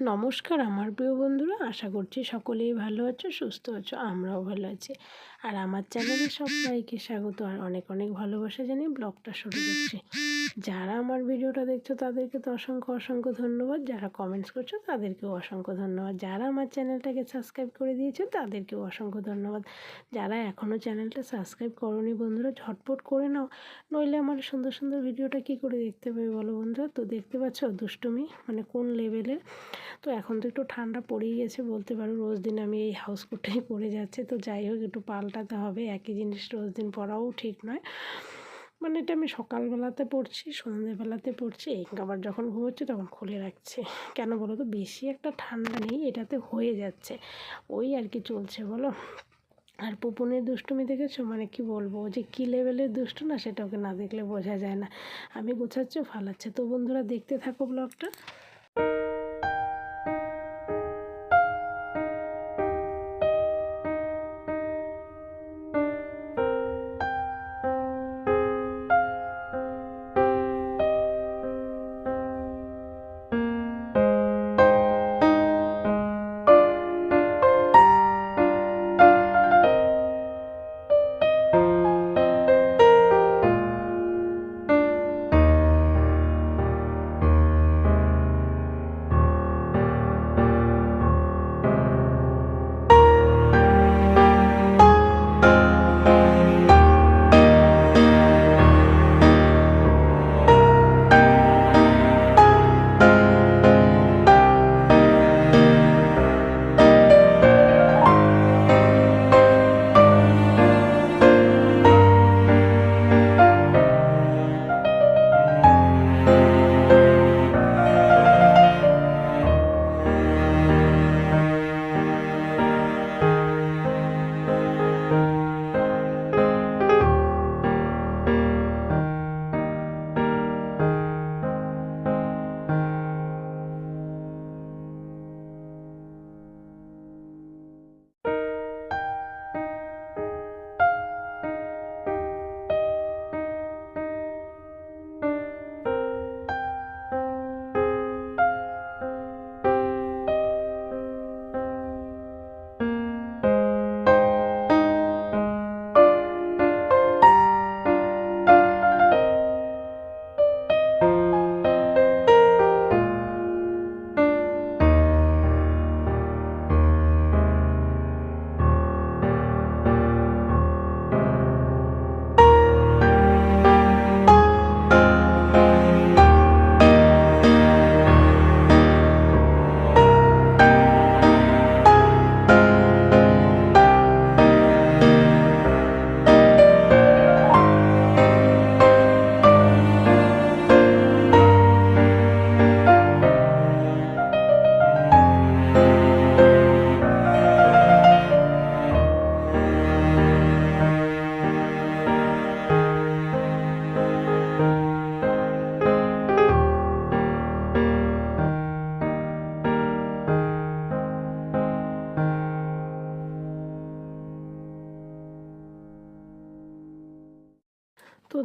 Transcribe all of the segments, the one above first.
নমস্কার আমার প্রিয় বন্ধুরা, আশা করছি সকলেই ভালো আছো, সুস্থ আছো, আমরাও ভালো আছি। আর আমার চ্যানেলে সবাইকে স্বাগত, আর অনেক অনেক ভালোবাসা জানিয়ে ব্লগটা শুরু করছি। যারা আমার ভিডিওটা দেখছ, তাদেরকে তো অসংখ্য অসংখ্য ধন্যবাদ। যারা কমেন্টস করছ, তাদেরকেও অসংখ্য ধন্যবাদ। যারা আমার চ্যানেলটাকে সাবস্ক্রাইব করে দিয়েছ, তাদেরকেও অসংখ্য ধন্যবাদ। যারা এখনও চ্যানেলটা সাবস্ক্রাইব করনি বন্ধুরা, ঝটপট করে নাও। নইলে আমার সুন্দর সুন্দর ভিডিওটা কি করে দেখতে পাবে বলো বন্ধুরা? তো দেখতে পাচ্ছ দুষ্টুমি মানে কোন লেভেলের তো এখন তো একটু ঠান্ডা পড়েই গেছে, বলতে পারো রোজ দিন আমি এই হাউস কোটটাই পরে যাচ্ছে। তো যাই হোক, একটু পাল্টাতে হবে, একই জিনিস রোজ দিন পরাও ঠিক নয়। মানে এটা আমি সকালবেলাতে পড়ছি সন্ধ্যেবেলাতে পড়ছি আবার যখন ঘুমোচ্ছি তখন খুলে রাখছি। কেন বলো তো? বেশি একটা ঠান্ডা নেই, এটাতে হয়ে যাচ্ছে। ওই আর কি চলছে বলো? আর পুপুনের দুষ্টুমি দেখেছ? মানে কি বলব? যে কী লেভেলের দুষ্টু না, সেটা ওকে না দেখলে বোঝা যায় না। আমি গোছাচ্ছি ফালাচ্ছে। তো বন্ধুরা দেখতে থাকো ব্লগটা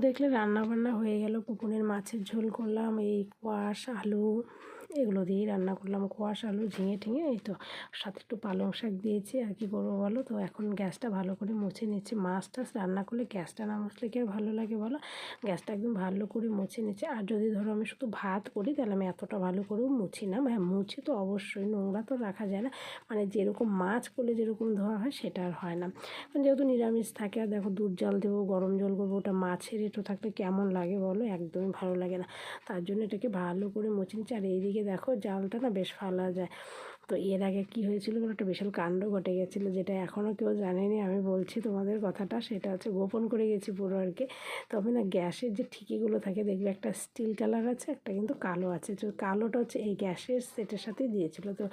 দেখলে রান্না বান্না হয়ে গেল। পুকুরের মাছের ঝোল করলাম এই কোয়াশ আলু এগুলো দিয়েই রান্না করলাম। কোয়াশ, আলু ঝিঙে ঠিঙে এই তো। সাথে একটু পালং শাক দিয়েছি, আর কি করব বলো? তো এখন গ্যাসটা ভালো করে মুছে নিচ্ছি। মাছ টাছ রান্না করলে গ্যাসটা না মুছলে কি আর ভালো লাগে বলো? গ্যাসটা একদম ভালো করে মুছে নিচ্ছে। আর যদি ধরো আমি শুধু ভাত করি, তাহলে আমি এতটা ভালো করেও মুছি না। হ্যাঁ মুছি তো অবশ্যই, নোংরা তো রাখা যায় না। মানে যেরকম মাছ করলে যেরকম ধোয়া হয়, সেটা আর হয় না। যেহেতু নিরামিষ থাকে, আর দেখো দুধ জল দেবো, গরম জল করব, ওটা মাছের এটো থাকলে কেমন লাগে বলো? একদমই ভালো লাগে না। তার জন্য এটাকে ভালো করে মুছে নিচ্ছি। আর এইদিকে দিকে দেখো জালটা না বেশ ফালা যায়। তো এর আগে কি হয়েছিল বলে একটা বিশাল কাণ্ড ঘটে গেছিল, যেটা এখনও কেউ জানেনি, আমি বলছি তোমাদের কথাটা, সেটা হচ্ছে গোপন করে গেছি পুরো আর কি। তবে না, গ্যাসের যে ঠিকিগুলো থাকে, দেখবে একটা স্টিল কালার আছে, একটা কিন্তু কালো আছে। তো কালোটা হচ্ছে এই গ্যাসের সেটের সাথে দিয়েছিল। তো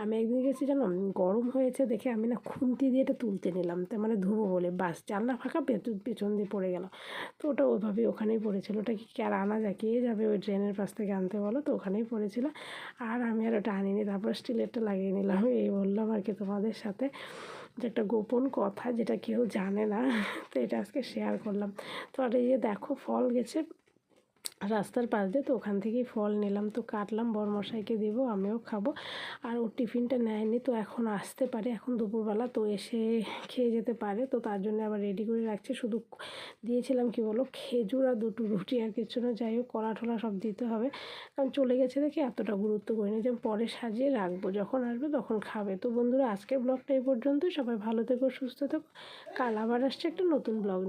আমি একদিন গেছি, জানো, গরম হয়েছে দেখে আমি না খুন্তি দিয়ে এটা তুলতে নিলাম তো মানে ধুবো বলে, বাস, জানলা ফাঁকা পেছন দিয়ে পড়ে গেল। তো ওটা ওইভাবেই ওখানেই পড়েছিল। ওটা কি আর আনা যায়, কে যাবে ওই ট্রেনের পাশ থেকে আনতে বলো, তো ওখানেই পড়েছিল। আর আমি আর ওটা আনিনি, তারপর স্টিলেরটা লাগিয়ে নিলাম। এই বললাম আর কি তোমাদের সাথে যে একটা গোপন কথা যেটা কেউ জানে না। তো এটা আজকে শেয়ার করলাম। তো আর এই যে দেখো, ফল গেছে রাস্তার পাশ দিয়ে তো ওখান থেকেই ফল নিলাম। তো কাটলাম, বরমশাইকে দেবো, আমিও খাব। আর ওর টিফিনটা নেয়নি, তো এখন আসতে পারে। এখন দুপুরবেলা তো এসে খেয়ে যেতে পারে। তো তার জন্য আবার রেডি করে রাখছি। শুধু দিয়েছিলাম কি বলো, খেজুর আর দুটো রুটি আর কিছু না। যাই হোক, কলা ঠোলা সব দিতে হবে। কারণ চলে গেছে দেখে এতটা গুরুত্ব করিনি। যে পরে সাজিয়ে রাখব, যখন আসবে তখন খাবে। তো বন্ধুরা, আজকের ব্লগটা এই পর্যন্ত সবাই ভালো থেকো, সুস্থ থেকো। কাল আবার আসছে একটা নতুন ব্লগ নিয়ে।